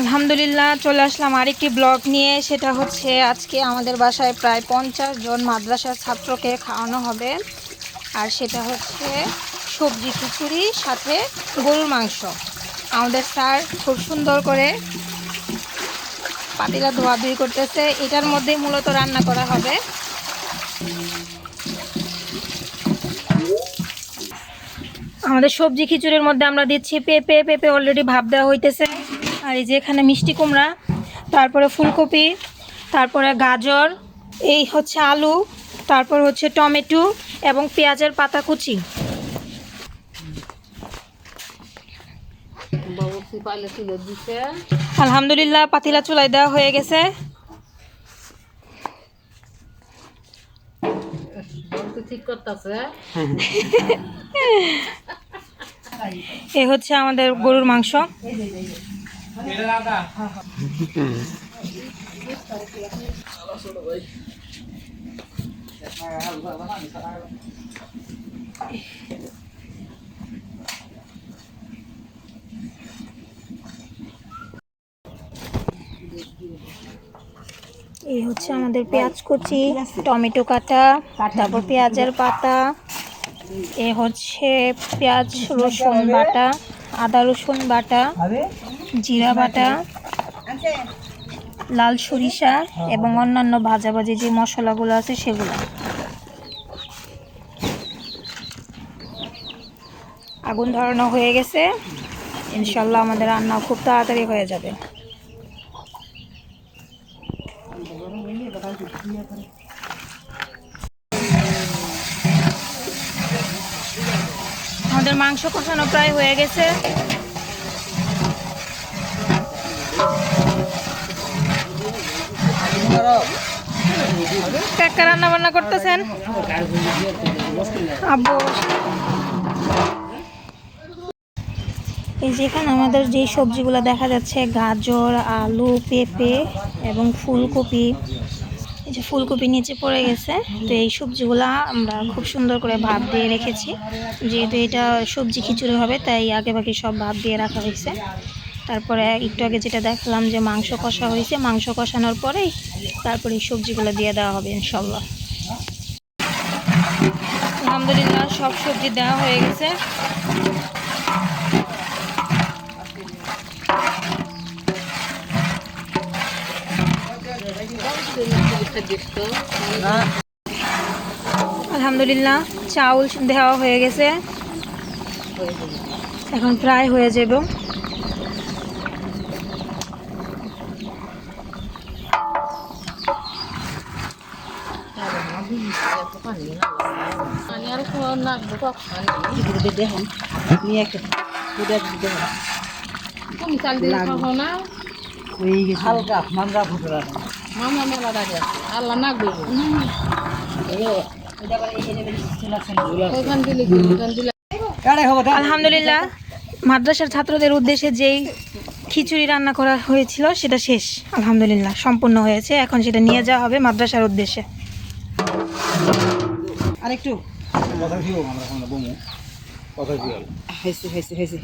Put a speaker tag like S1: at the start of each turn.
S1: আলহামদুলিল্লাহ, চলে আসলাম আরেকটি ব্লগ নিয়ে। সেটা হচ্ছে আজকে আমাদের বাসায় প্রায় পঞ্চাশ জন মাদ্রাসার ছাত্রকে খাওয়ানো হবে। আর সেটা হচ্ছে সবজি খিচুড়ি, সাথে গরুর মাংস। আমাদের স্যার খুব সুন্দর করে পাতিলা ধোয়াধুয়ি করতেছে। এটার মধ্যেই মূলত রান্না করা হবে। আমাদের সবজি খিচুড়ির মধ্যে আমরা দিচ্ছি পেঁপে। পেঁপে অলরেডি ভাব দেওয়া হইতেছে। আর এই যে এখানে মিষ্টি কুমড়া, তারপরে ফুলকপি, তারপরে গাজর, এই হচ্ছে আলু, তারপর হচ্ছে টমেটো এবং পেঁয়াজের পাতা কুচি। আলহামদুলিল্লাহ, পাতিলা চুলাই দেওয়া হয়ে গেছে। এ হচ্ছে আমাদের গরুর মাংস। এই হচ্ছে আমাদের পেঁয়াজ কুচি, টমেটো কাটা, তারপর পেঁয়াজের পাতা, এ হচ্ছে পেঁয়াজ রসুন বাটা, আদা রসুন বাটা জিরা বাটা, লাল সরিষা এবং অন্যান্য ভাজাভাজি যে মশলাগুলো আছে সেগুলো। আগুন ধরানো হয়ে গেছে। ইনশাল্লাহ আমাদের রান্না খুব তাড়াতাড়ি হয়ে যাবে। আমাদের মাংস কষানো প্রায় হয়ে গেছে। কাকা রান্না বান্না করতেছেন? এই যেখানে আমাদের যে সবজিগুলো দেখা যাচ্ছে, গাজর, আলু, পেঁপে এবং ফুলকপি। এই যে ফুলকপি নিচে পড়ে গেছে, তো এই সবজিগুলা আমরা খুব সুন্দর করে ভাপ দিয়ে রেখেছি। যেহেতু এটা সবজি খিচুড়ি হবে, তাই আগে বাকি সব ভাপ দিয়ে রাখা হয়েছে। তারপরে একটু আগে যেটা দেখলাম যে মাংস কষা হয়েছে, মাংস কষানোর পরেই তারপরে এই সবজিগুলো দিয়ে দেওয়া হবে ইনশাল্লাহ। আলহামদুলিল্লাহ সব সবজি দেওয়া হয়ে গেছে। আলহামদুলিল্লাহ চাউল দেওয়া হয়ে গেছে। এখন প্রায় হয়ে যাব। আলহামদুলিল্লাহ, মাদ্রাসার ছাত্রদের উদ্দেশ্যে যেই খিচুড়ি রান্না করা হয়েছিল, সেটা শেষ। আলহামদুলিল্লাহ, সম্পূর্ণ হয়েছে। এখন সেটা নিয়ে যাওয়া হবে মাদ্রাসার উদ্দেশ্যে।
S2: আরেকটু।
S3: কথা কি আমরা বমু। কথা কি
S2: হয়েছে হয়েছে হয়েছে।